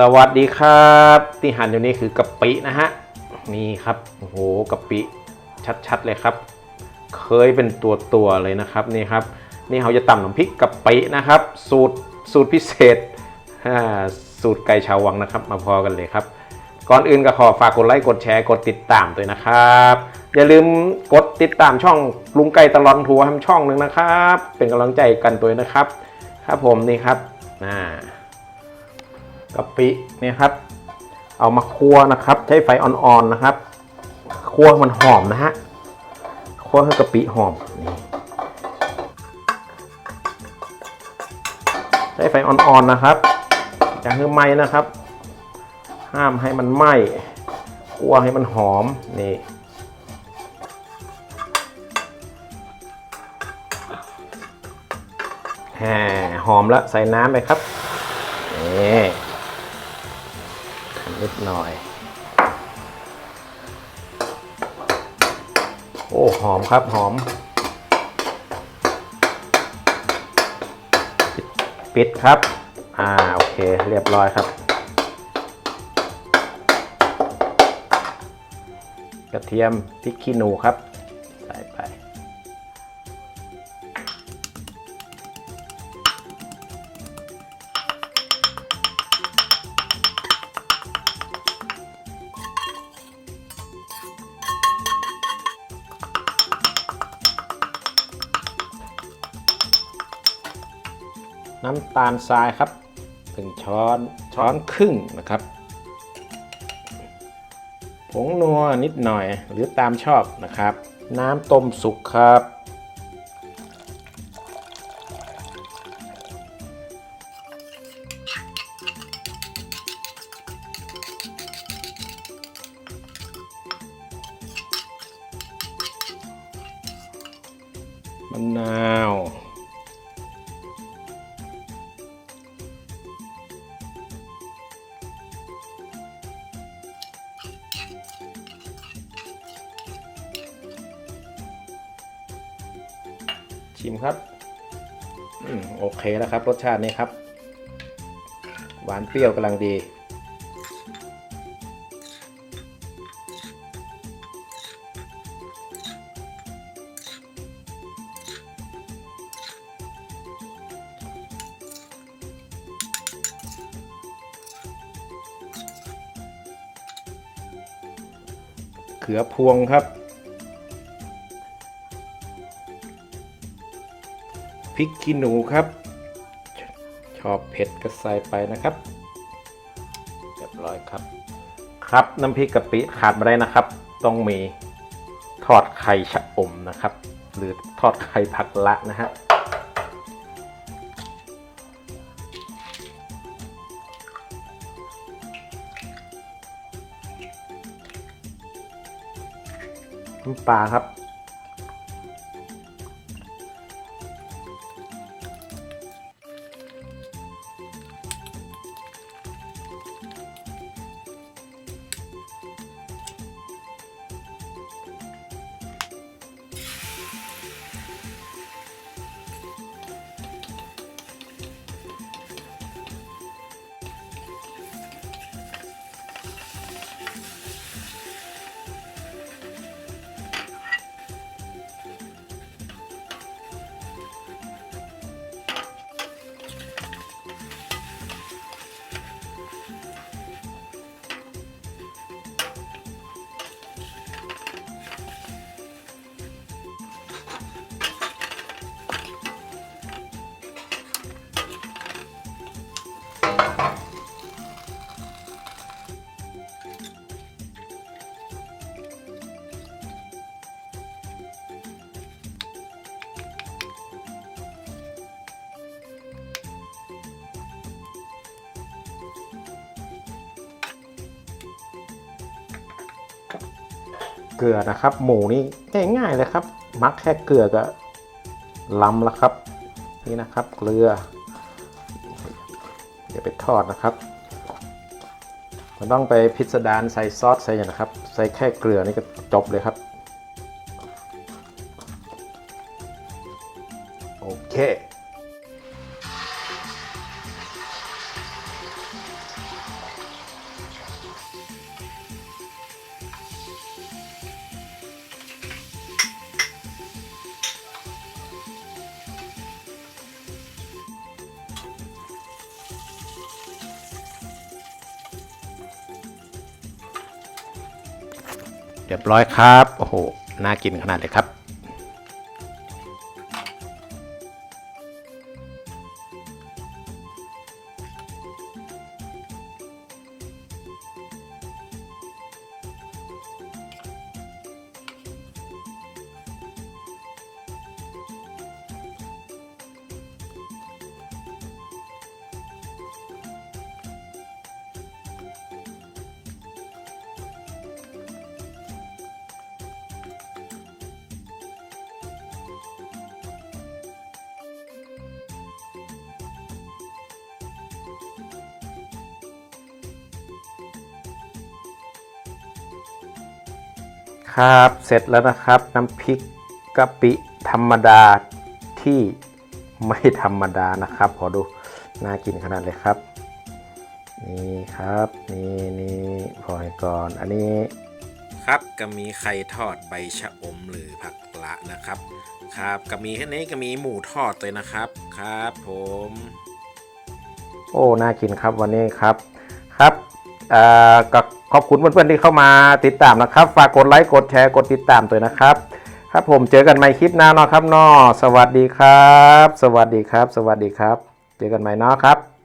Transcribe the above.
สวัสดีครับ ที่หั่นอยู่นี่คือกะปินะฮะนี่ครับโอ้โหกะปิชัดๆเลยครับ เคยเป็นตัวตัวๆเลยนะครับนี่ครับ นี่เขาจะตำน้ำพริกกะปินะครับ สูตรสูตรพิเศษสูตรไก่ชาววังนะครับ มาพอกันเลยครับ ก่อนอื่นก็ขอฝากกดไลค์กดแชร์กดติดตามด้วยนะครับ อย่าลืมกดติดตามช่องลุงไก่ตลอนทัวร์ทำช่องหนึ่งนะครับ เป็นกำลังใจกันตัวนะครับ ครับผมนี่ครับอ่า กะปิเนี่ยครับ เอามาคั่วนะครับ ใช้ไฟอ่อนๆนะครับคั่วให้มันหอมนะฮะคั่วให้กะปิหอมนี่ใช้ไฟอ่อนๆนะครับอย่าให้ไหม้นะครับ ห้ามให้มันไหม้คั่วให้มันหอมนี่หอมแล้วใส่น้ำไปครับนี่ นิดหน่อย โอ้หอมครับหอม ปิดครับ อ่าโอเคเรียบร้อยครับ กระเทียมพริกขี้หนูครับ ใส่ไป น้ำตาลทรายครับหนึ่งช้อนช้อนครึ่งนะครับ ผงนัวนิดหน่อยหรือตามชอบนะครับ น้ำต้มสุกครับ มะนาว ชิมครับอโอเคแล้วครับ รสชาตินี้ครับ หวานเปรี้ยวกำลังดี เขือพวงครับ พริกขี้หนูครับ ชอบเผ็ดก็ใส่ไปนะครับเรียบร้อยครับ ครับน้ำพริกกะปิขาดไม่ได้นะครับ ต้องมีทอดไข่ชะอมนะครับ หรือทอดไข่ผักละนะฮะน้ำปลาครับ เกลือนะครับ หมูนี่ง่ายๆเลยครับ มักแค่เกลือก็ล้ำแล้วครับ นี่นะครับ เกลือเดี๋ยวไปทอดนะครับมันต้องไปพิสดารใส่ซอสใส่อย่างนะครับ ใส่แค่เกลือนี่ก็จบเลยครับ โอเค เรียบร้อยครับ โอ้โห น่ากินขนาดเลยครับ ครับ เสร็จแล้วนะครับ น้ำพริกกะปิธรรมดาที่ไม่ธรรมดานะครับ ขอดูน่ากินขนาดเลยครับนี่ครับนี่นี่พอให้ก่อนอันนี้ครับก็มีไข่ทอดใบชะอมหรือผักละนะครับ ครับก็มีแค่นี้ก็มีหมูทอดเลยนะครับครับผม โอ้น่ากินครับวันนี้ครับ ครับ ก็ขอบคุณเพื่อนๆที่เข้ามาติดตามนะครับ ฝากกดไลค์กดแชร์กดติดตามด้วยนะครับ ครับผมเจอกันใหม่คลิปหน้าเนาะครับเนาะสวัสดีครับ สวัสดีครับ สวัสดีครับ เจอกันใหม่เนาะครับ